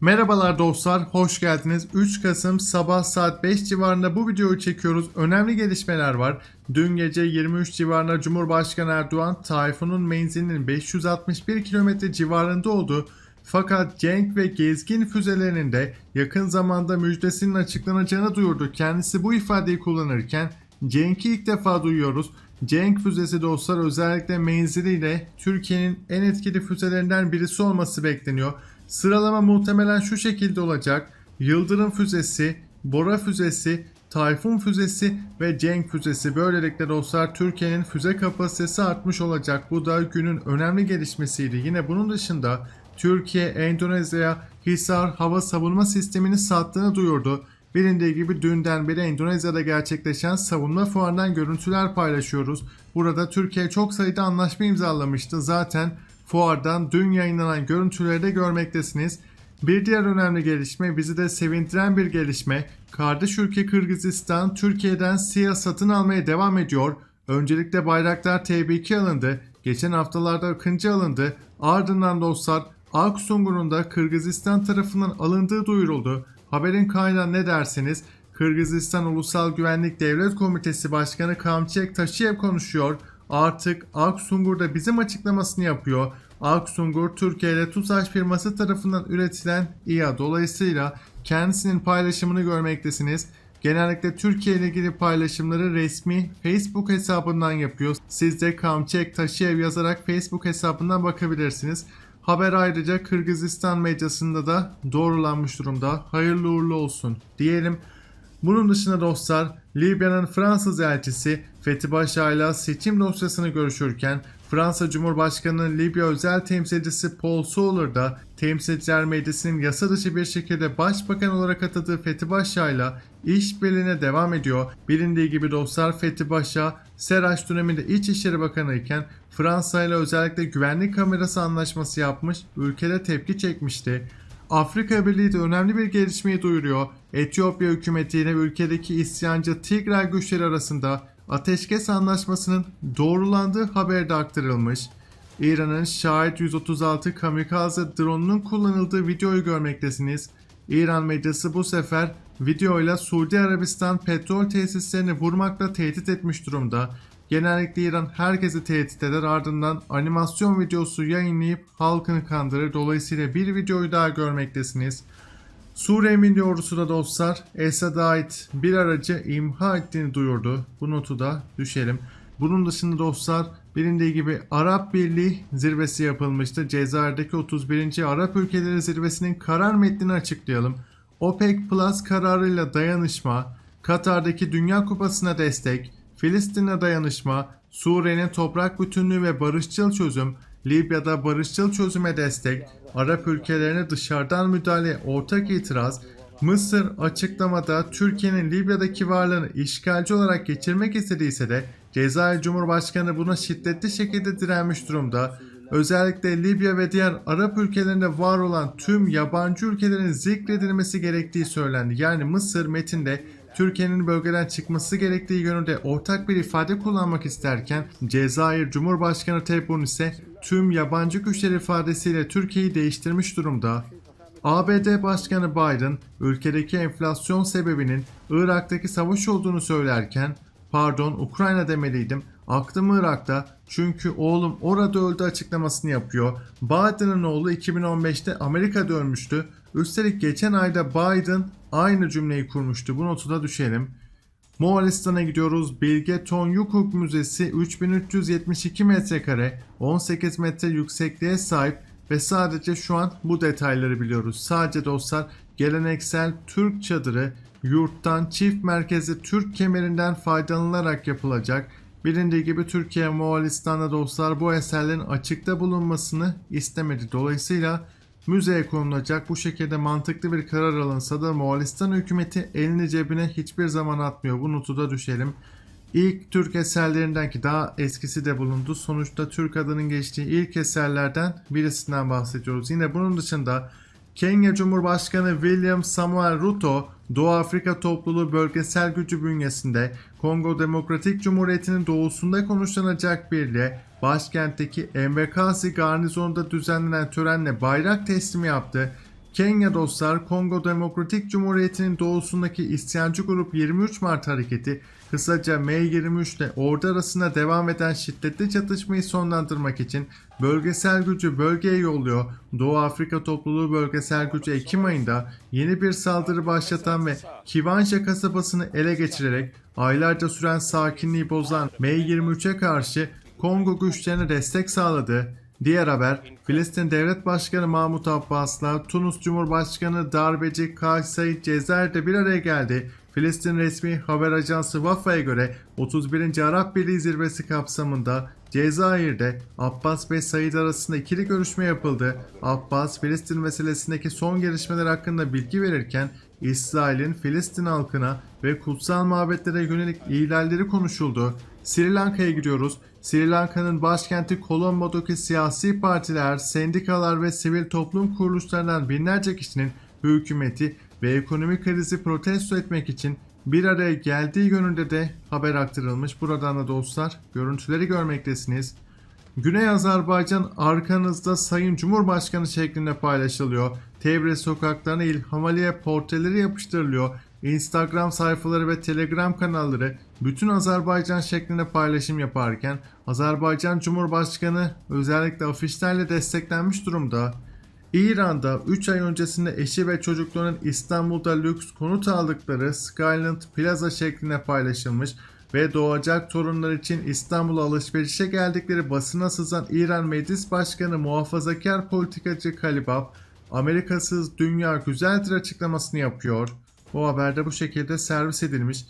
Merhabalar dostlar, hoş geldiniz. 3 Kasım sabah saat 5 civarında bu videoyu çekiyoruz. Önemli gelişmeler var. Dün gece 23 civarında Cumhurbaşkanı Erdoğan Tayfun'un menzilinin 561 kilometre civarında olduğu fakat Cenk ve Gezgin füzelerinin de yakın zamanda müjdesinin açıklanacağını duyurdu. Kendisi bu ifadeyi kullanırken Cenk'i ilk defa duyuyoruz. Cenk füzesi dostlar özellikle menziliyle Türkiye'nin en etkili füzelerinden birisi olması bekleniyor. Sıralama muhtemelen şu şekilde olacak. Yıldırım füzesi, Bora füzesi, Tayfun füzesi ve Cenk füzesi. Böylelikle dostlar Türkiye'nin füze kapasitesi artmış olacak. Bu da günün önemli gelişmesiydi. Yine bunun dışında Türkiye Endonezya'ya Hisar hava savunma sistemini sattığını duyurdu. Bilindiği gibi dünden beri Endonezya'da gerçekleşen savunma fuarından görüntüler paylaşıyoruz. Burada Türkiye çok sayıda anlaşma imzalamıştı. Zaten fuardan dün yayınlanan görüntüleri de görmektesiniz. Bir diğer önemli gelişme bizi de sevindiren bir gelişme. Kardeş ülke Kırgızistan Türkiye'den SİHA satın almaya devam ediyor. Öncelikle Bayraktar TB2 alındı. Geçen haftalarda Akıncı alındı. Ardından dostlar Aksungur'un da Kırgızistan tarafından alındığı duyuruldu. Haberin kaynağı ne dersiniz? Kırgızistan Ulusal Güvenlik Devlet Komitesi Başkanı Kamçek Taşiyev konuşuyor. Artık Aksungur da bizim açıklamasını yapıyor. Aksungur Türkiye ile TUSAŞ firması tarafından üretilen İHA dolayısıyla kendisinin paylaşımını görmektesiniz. Genellikle Türkiye ile ilgili paylaşımları resmi Facebook hesabından yapıyor. Siz de Kamçek Taşiyev yazarak Facebook hesabından bakabilirsiniz. Haber ayrıca Kırgızistan medyasında da doğrulanmış durumda. Hayırlı uğurlu olsun diyelim. Bunun dışında dostlar Libya'nın Fransız elçisi Fethi Paşa ile seçim dosyasını görüşürken Fransa Cumhurbaşkanı'nın Libya özel temsilcisi Paul Soler da Temsilciler Meclisi'nin yasa dışı bir şekilde başbakan olarak atadığı Fethi Paşa ile işbirliğine devam ediyor. Bilindiği gibi dostlar Fethi Paşa Seraç döneminde İçişleri Bakanı iken Fransa ile özellikle güvenlik kamerası anlaşması yapmış, ülkede tepki çekmişti. Afrika Birliği de önemli bir gelişmeyi duyuruyor. Etiyopya hükümetiyle ülkedeki isyancı Tigray güçleri arasında ateşkes anlaşmasının doğrulandığı haberi de aktarılmış. İran'ın Şahit 136 kamikaze drone'unun kullanıldığı videoyu görmektesiniz. İran medyası bu sefer videoyla Suudi Arabistan petrol tesislerini vurmakla tehdit etmiş durumda. Genellikle İran herkesi tehdit eder ardından animasyon videosu yayınlayıp halkını kandırır. Dolayısıyla bir videoyu daha görmektesiniz. Suriye Milli Ordusu da dostlar Esad'a ait bir aracı imha ettiğini duyurdu. Bu notu da düşelim. Bunun dışında dostlar bilindiği gibi Arap Birliği zirvesi yapılmıştı. Cezayir'deki 31. Arap ülkeleri zirvesinin karar metnini açıklayalım. OPEC Plus kararıyla dayanışma, Katar'daki Dünya Kupası'na destek, Filistin'e dayanışma, Suriye'nin toprak bütünlüğü ve barışçıl çözüm, Libya'da barışçıl çözüme destek, Arap ülkelerine dışarıdan müdahale ortak itiraz, Mısır açıklamada Türkiye'nin Libya'daki varlığını işgalci olarak geçirmek istediyse de Cezayir Cumhurbaşkanı buna şiddetli şekilde direnmiş durumda. Özellikle Libya ve diğer Arap ülkelerinde var olan tüm yabancı ülkelerin zikredilmesi gerektiği söylendi. Yani Mısır metinde Türkiye'nin bölgeden çıkması gerektiği yönünde ortak bir ifade kullanmak isterken Cezayir Cumhurbaşkanı Tebboune ise tüm yabancı güçler ifadesiyle Türkiye'yi değiştirmiş durumda. ABD Başkanı Biden ülkedeki enflasyon sebebinin Irak'taki savaş olduğunu söylerken pardon Ukrayna demeliydim aklım Irak'ta çünkü oğlum orada öldü açıklamasını yapıyor. Biden'ın oğlu 2015'te Amerika'da ölmüştü. Üstelik geçen ayda Biden aynı cümleyi kurmuştu. Bu notu da düşelim. Moğolistan'a gidiyoruz. Bilge Tonyukuk Müzesi 3372 metrekare, 18 metre yüksekliğe sahip ve sadece şu an bu detayları biliyoruz. Sadece dostlar geleneksel Türk çadırı yurttan çift merkezli Türk kemerinden faydalanılarak yapılacak. Bilindiği gibi Türkiye Moğolistan'da dostlar bu eserlerin açıkta bulunmasını istemedi. Dolayısıyla müzeye konulacak bu şekilde mantıklı bir karar alınsa da Moğolistan hükümeti elini cebine hiçbir zaman atmıyor. Bu notu da düşelim. İlk Türk eserlerinden ki daha eskisi de bulundu. Sonuçta Türk adının geçtiği ilk eserlerden birisinden bahsediyoruz. Yine bunun dışında Kenya Cumhurbaşkanı William Samuel Ruto, Doğu Afrika Topluluğu bölgesel gücü bünyesinde Kongo Demokratik Cumhuriyeti'nin doğusunda konuşlanacak birliğe başkentteki Embekasi garnizonunda düzenlenen törenle bayrak teslimi yaptı. Kenya dostlar Kongo Demokratik Cumhuriyeti'nin doğusundaki isyancı grup 23 Mart hareketi kısaca M23 ile ordu arasında devam eden şiddetli çatışmayı sonlandırmak için bölgesel gücü bölgeye yolluyor. Doğu Afrika topluluğu bölgesel gücü Ekim ayında yeni bir saldırı başlatan ve Kivanja kasabasını ele geçirerek aylarca süren sakinliği bozan M23'e karşı Kongo güçlerine destek sağladı. Diğer haber, Filistin Devlet Başkanı Mahmut Abbas'la Tunus Cumhurbaşkanı darbeci Kays Said Cezayir'de bir araya geldi. Filistin resmi haber ajansı Wafa'ya göre 31. Arap Birliği zirvesi kapsamında Cezayir'de Abbas ve Said arasında ikili görüşme yapıldı. Abbas, Filistin meselesindeki son gelişmeler hakkında bilgi verirken İsrail'in Filistin halkına ve kutsal mabetlere yönelik ihlalleri konuşuldu. Sri Lanka'ya gidiyoruz. Sri Lanka'nın başkenti Colombo'daki siyasi partiler, sendikalar ve sivil toplum kuruluşlarından binlerce kişinin hükümeti ve ekonomik krizi protesto etmek için bir araya geldiği yönünde de haber aktarılmış. Buradan da dostlar görüntüleri görmektesiniz. Güney Azerbaycan arkanızda Sayın Cumhurbaşkanı şeklinde paylaşılıyor. Tebriz sokaklarına İlham Aliye portreleri yapıştırılıyor. Instagram sayfaları ve Telegram kanalları bütün Azerbaycan şeklinde paylaşım yaparken Azerbaycan Cumhurbaşkanı özellikle afişlerle desteklenmiş durumda. İran'da 3 ay öncesinde eşi ve çocuklarının İstanbul'da lüks konut aldıkları Skyland Plaza şeklinde paylaşılmış ve doğacak torunlar için İstanbul'a alışverişe geldikleri basına sızan İran Meclis Başkanı muhafazakar politikacı Kalibab, Amerikasız dünya güzeldir açıklamasını yapıyor. Bu haberde bu şekilde servis edilmiş.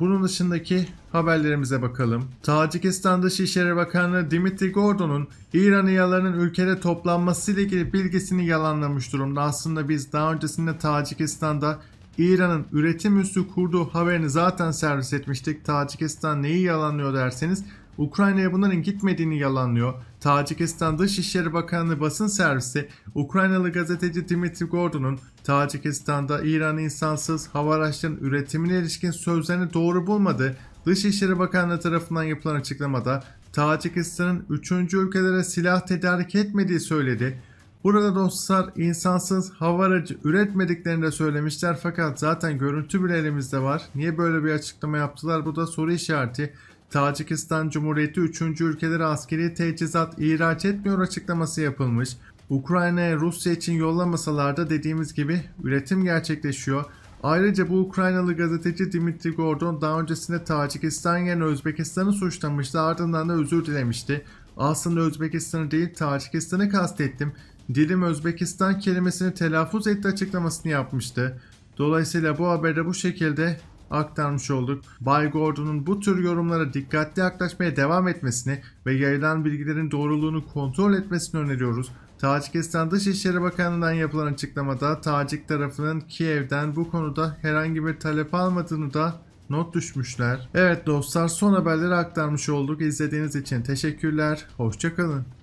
Bunun dışındaki haberlerimize bakalım. Tacikistan Dışişleri Bakanı Dimitri Gordon'un İran İHA'larının ülkede toplanması ile ilgili bilgisini yalanlamış durumda. Aslında biz daha öncesinde Tacikistan'da İran'ın üretim üssü kurduğu haberini zaten servis etmiştik. Tacikistan neyi yalanlıyor derseniz Ukrayna'ya bunların gitmediğini yalanlıyor. Tacikistan Dışişleri Bakanlığı basın servisi Ukraynalı gazeteci Dimitri Gordon'un Tacikistan'da İran insansız hava araçlarının üretimine ilişkin sözlerini doğru bulmadı. Dışişleri Bakanlığı tarafından yapılan açıklamada Tacikistan'ın 3. ülkelere silah tedarik etmediği söyledi. Burada dostlar insansız hava aracı üretmediklerini de söylemişler fakat zaten görüntü bile elimizde var. Niye böyle bir açıklama yaptılar? Bu da soru işareti. Tacikistan Cumhuriyeti 3. ülkelere askeri teçhizat ihraç etmiyor açıklaması yapılmış. Ukrayna'ya Rusya için yollamasalar da dediğimiz gibi üretim gerçekleşiyor. Ayrıca bu Ukraynalı gazeteci Dimitri Gordon daha öncesinde Tacikistan yerine Özbekistan'ı suçlamıştı ardından da özür dilemişti. Aslında Özbekistan'ı değil Tacikistan'ı kastettim. Dilim Özbekistan kelimesini telaffuz etti açıklamasını yapmıştı. Dolayısıyla bu haberde bu şekilde aktarmış olduk. Bay Gordon'un bu tür yorumlara dikkatli yaklaşmaya devam etmesini ve yayılan bilgilerin doğruluğunu kontrol etmesini öneriyoruz. Tacikistan Dışişleri Bakanlığı'ndan yapılan açıklamada Tacik tarafının Kiev'den bu konuda herhangi bir talep almadığını da not düşmüşler. Evet dostlar son haberleri aktarmış olduk. İzlediğiniz için teşekkürler. Hoşçakalın.